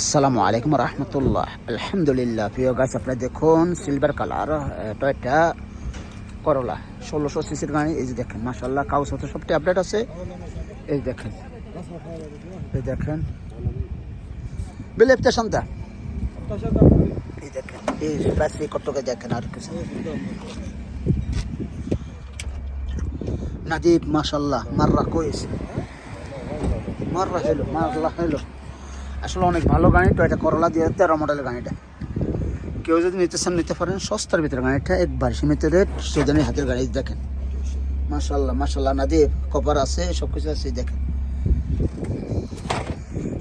আসসালামু আলাইকুম রহমতুল্লাহ। আলহামদুলিল্লাহ, প্রিয় গাছ আপনারা দেখুন সিলভার কালার টয়টা করলা ষোলোশো সিসির গাড়ি। এই যে দেখেন মাসাল্লাহ কাউস হতো সবটি আপডেট আছে। এই দেখেন এই দেখেন। বিলেপতে শান্তা এই দেখেন, এই প্রাইস কত টাকা দেখেন আর কিছু? নাদিব মাশাল্লাহ মাররা কইছে মাররা হইল মারলা হইল। আসলে অনেক ভালো গাড়ি টয়টা করলা দিয়ে তেরো মডেলের গাড়িটা কেউ যদি নিতে চান, নিতে পারেন, সস্তার ভিতরে গাড়িটা একবার সীমিত রেট, সুদানি হাতের গাড়ি দেখেন। মাশাল্লাহ মাশাল্লাহ নাদিব কপার আছে সব কিছু আছে দেখেন।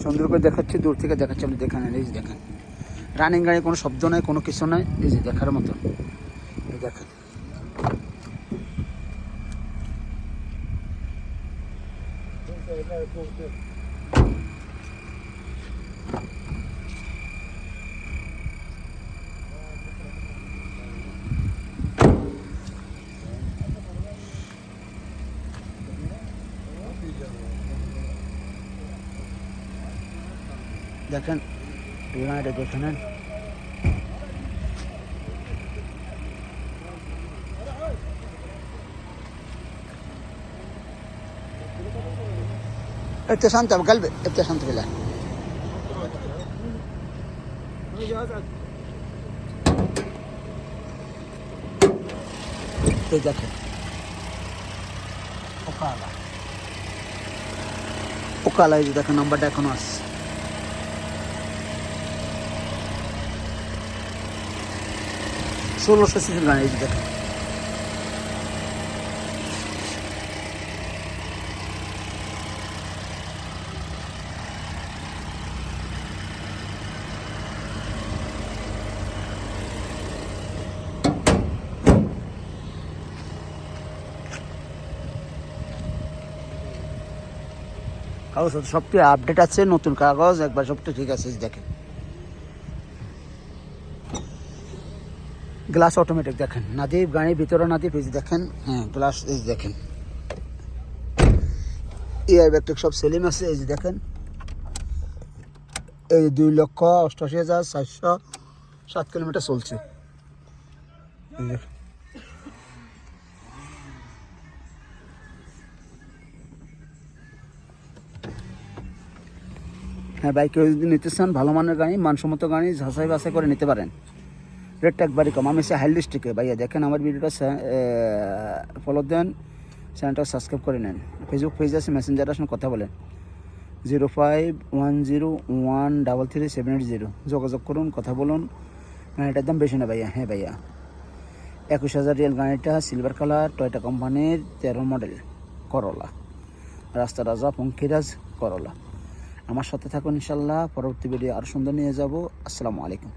সুন্দর করে দেখাচ্ছি, দূর থেকে দেখাচ্ছি, আপনি দেখেন, এই দেখেন। রানিং গাড়ি, কোনো শব্দ নাই, কোনো কিছু নাই, এই যে দেখার মতন এই দেখেন। দেখেন এই গাড়িটা দেখে নেন ابتسامت بقلبي ابتسامت بالله এই দেখেন ওকালা ওকালা এই যে দেখেন নাম্বারটা এখনো আছে ষোলোশো সিসির গাড়ি দেখেন। কাগজ, সবটি আপডেট আছে, নতুন কাগজ, একবার সবটি ঠিক আছে দেখেন। গ্লাস অটোমেটিক দেখেন। নাদিব গাড়ির ভিতরে নাদিব এই দেখেন। হ্যাঁ গ্লাস এই দেখেন। এয়ার ব্যাগটিক সব সেলিম আছে, এই যে দেখেন। এই দুই লক্ষ অষ্টআশি হাজার চারশো সাত কিলোমিটার চলছে। হ্যাঁ বাইক যদি নিতে চান ভালো মানের গাড়ি, মানসম্মত গাড়ি ঝাঁসাই বাছাই করে নিতে পারেন। রেটটা একবারই কম আমি সে হাই ডিস্ট্রিক্টে ভাইয়া, দেখেন আমার ভিডিওটা ফলো দেন, চ্যানেলটা সাবস্ক্রাইব করে নেন। ফেসবুক পেজ আছে মেসেঞ্জার আসুন কথা বলেন। Zero five one zero one double three seven eight zero যোগাযোগ করুন, কথা বলুন। গাড়িটার দাম বেশি না ভাইয়া হ্যাঁ ভাইয়া। একুশ হাজার রিয়াল গাড়িটা সিলভার কালার টয়টা কোম্পানির তেরো মডেল করলা রাস্তা রাজা, পঙ্কিরাজ করলা আমার সাথে থাকুন ইনশাল্লাহ, পরবর্তী ভিডিও আরও সুন্দর নিয়ে যাব। আসসালামু আলাইকুম।